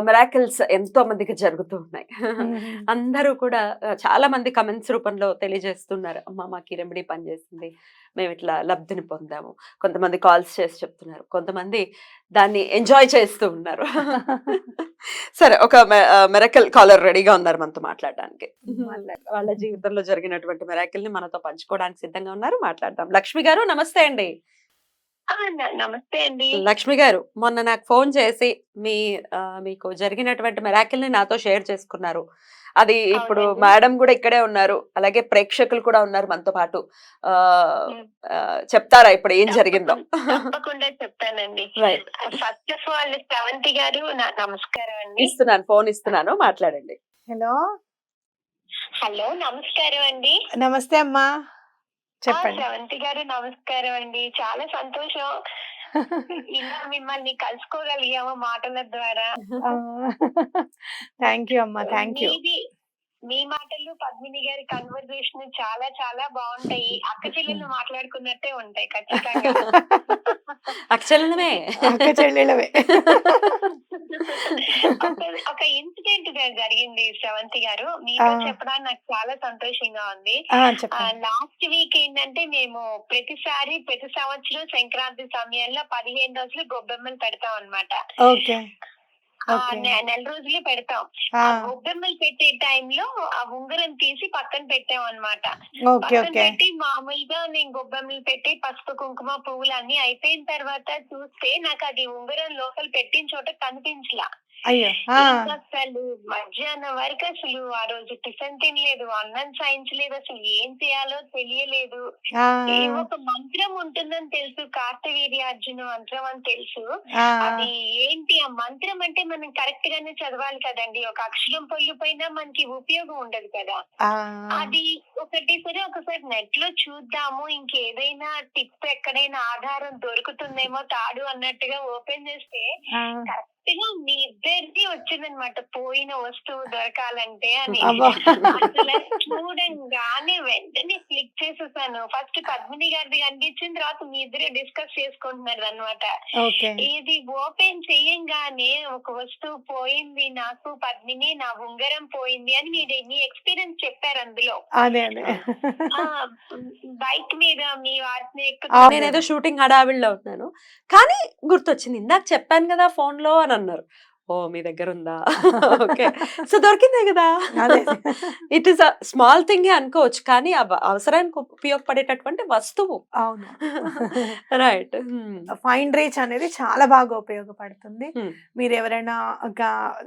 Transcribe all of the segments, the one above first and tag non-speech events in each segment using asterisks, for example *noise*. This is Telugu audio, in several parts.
మిరాకిల్స్ ఎంతో మందికి జరుగుతూ ఉన్నాయి. అందరూ కూడా చాలా మంది కమెంట్స్ రూపంలో తెలియజేస్తున్నారు అమ్మ మాకు రెమెడీ పనిచేసింది మేము ఇట్లా లబ్ధిని పొందాము. కొంతమంది కాల్స్ చేసి చెప్తున్నారు కొంతమంది దాన్ని ఎంజాయ్ చేస్తూ ఉన్నారు. *laughs* సరే ఒక మెరకల్ కాలర్ రెడీగా ఉన్నారు మనతో మాట్లాడడానికి. మాట్లాడు. వాళ్ళ జీవితంలో జరిగినటువంటి మెరాకిల్ని మనతో పంచుకోవడానికి సిద్ధంగా ఉన్నారు మాట్లాడదాం. లక్ష్మి గారు నమస్తే అండి. నమస్తే అండి. లక్ష్మి గారు మొన్న నాకు ఫోన్ చేసి మీ మీకు జరిగినటువంటి మెరాకిల్ని నాతో షేర్ చేసుకున్నారు. అది ఇప్పుడు. మేడం కూడా ఇక్కడే ఉన్నారు అలాగే ప్రేక్షకులు కూడా ఉన్నారు మనతో పాటు. చెప్తారా ఇప్పుడు ఏం జరిగిందో? తప్పకుండా చెప్తానండి. Right first of all Sravanthi గారు నమస్కారం అండి. ఇస్తున్నాను ఫోన్ ఇస్తున్నాను మాట్లాడండి. హలో. హలో నమస్కారం అండి. నమస్తే అమ్మా. చెప్పండి. శ్రవంతి గారు నమస్కారం అండి. చాలా సంతోషం. ఇలా మిమ్మల్ని కలుసుకోగలిగాము మాటల ద్వారా. థ్యాంక్ యూ అమ్మా థ్యాంక్ యూ. మీ మాటలు పద్మిని గారి కన్వర్జేషన్ చాలా చాలా బాగుంటాయి. అక్క చెల్లెలు మాట్లాడుకున్నట్టే ఉంటాయి ఖచ్చితంగా. అక్షలమే అక్క చెల్లెలవే. ఒక- ఒక ఇన్సిడెంట్ జరిగింది శ్రవంతి గారు? మీతో. చెప్పడానికి నాకు చాలా సంతోషంగా ఉంది. లాస్ట్ వీక్ ఏంటంటే మేము ప్రతిసారి ప్రతి సంవత్సరం సంక్రాంతి సమయంలో పదిహేను రోజులు గొబ్బెమ్మలు పెడతాం. నె- నెల రోజులు పెడతాం. గొబ్బెమ్మలు పెట్టే టైంలో ఆ ఉంగరం తీసి పక్కన పెట్టాం అన్నమాట. ఓకే పక్కన పెట్టి మామూలుగా నేను గొబ్బెమ్మలు పెట్టి పసుపు కుంకుమ పువ్వులు అన్ని అయిపోయిన తర్వాత చూస్తే నాకు అది ఉంగరం లోపల పెట్టిన చోట కనిపించలా. అయ్యో *laughs* అసలు మధ్యాహ్నం వరకు అసలు ఆ రోజు టిఫిన్ తినలేదు. అన్నం సాయించలేదు అసలు ఏం చేయాలో తెలియలేదు. ఒక మంత్రం ఉంటుందని తెలుసు. కార్తవీర్యార్జున మంత్రం అని తెలుసు. అది ఏంటి? ఆ మంత్రం అంటే మనం కరెక్ట్ గానే చదవాలి కదండి. ఒక అక్షరం పొల్లిపోయినా మనకి ఉపయోగం ఉండదు కదా. అది ఒకటి సరే ఒకసారి నెట్లో చూద్దాము. ఇంకేదైనా టిప్ ఎక్కడైనా ఆధారం దొరుకుతుందేమో తాడు అన్నట్టుగా ఓపెన్ చేస్తే ఆ, కరెక్ట్గా మీ ఇద్దరిది వచ్చిందనమాట పోయిన వస్తువు దొరకాలంటే అని. చూడంగానే వెంటనే క్లిక్ చేసేసాను. ఫస్ట్ పద్మిని గారిది కనిపించిన తర్వాత మీ ఇద్దరే డిస్కస్ చేసుకుంటున్నారు అనమాట ఓకే. ఇది ఓపెన్ చేయంగానే ఒక వస్తువు పోయింది నాకు పద్మిని నా ఉంగరం పోయింది అని మీరు మీ ఎక్స్పీరియన్స్ చెప్పారు అందులో. అదే అదే. బైక్ మీద మీ వాటిని నేనేదో షూటింగ్ హడావిడిలో ఉన్నాను. కానీ గుర్తొచ్చింది. ఇందాక చెప్పాను కదా ఫోన్లో అని అన్నారు. ఓ మీ దగ్గర ఉందా *laughs* ఓకే. సో దొరికిందే కదా. *laughs* It is a small thing అనుకోవచ్చు కానీ అవ- అవసరానికి ఉపయోగపడేటటువంటి వస్తువు. అవును. *laughs* రైట్. ఫైన్ రీచ్ అనేది చాలా బాగా ఉపయోగపడుతుంది. మీరు ఎవరైనా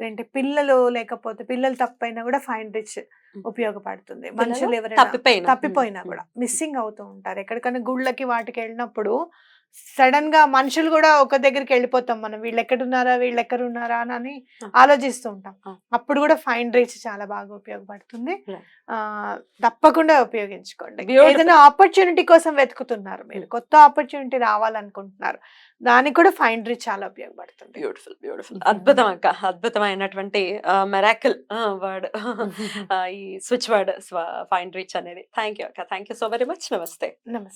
ఏంటి పిల్లలు లేకపోతే పిల్లలు తప్పైనా కూడా ఫైన్ రీచ్. ఉపయోగపడుతుంది. మనుషులు ఎవరైనా తప్పిపోయినా. తప్పిపోయినా కూడా మిస్సింగ్ అవుతూ ఉంటారు. ఎక్కడికైనా గుళ్ళకి వాటికి వెళ్ళినప్పుడు సడన్గా మనుషులు కూడా ఒక దగ్గరికి వెళ్ళిపోతాం మనం. వీళ్ళు ఎక్కడున్నారా వీళ్ళు ఎక్కడ ఉన్నారా అని. ఆలోచిస్తూ ఉంటాం. అప్పుడు కూడా ఫైన్ రీచ్ చాలా బాగా ఉపయోగపడుతుంది. తప్పకుండా ఉపయోగించుకోండి. ఏదైనా ఆపర్చునిటీ కోసం వెతుకుతున్నారు మీరు. కొత్త ఆపర్చునిటీ రావాలనుకుంటున్నారు. దానికి కూడా ఫైన్ రీచ్ చాలా ఉపయోగపడుతుంది. బ్యూటిఫుల్ బ్యూటిఫుల్ అద్భుతం అక్క. అద్భుతమైనటువంటి మెరాకిల్ వర్డ్ *laughs* ఈ స్విచ్ వర్డ్ ఫైన్ రీచ్ అనేది. థ్యాంక్ యూ అక్క. Thank you so very much నమస్తే. నమస్తే.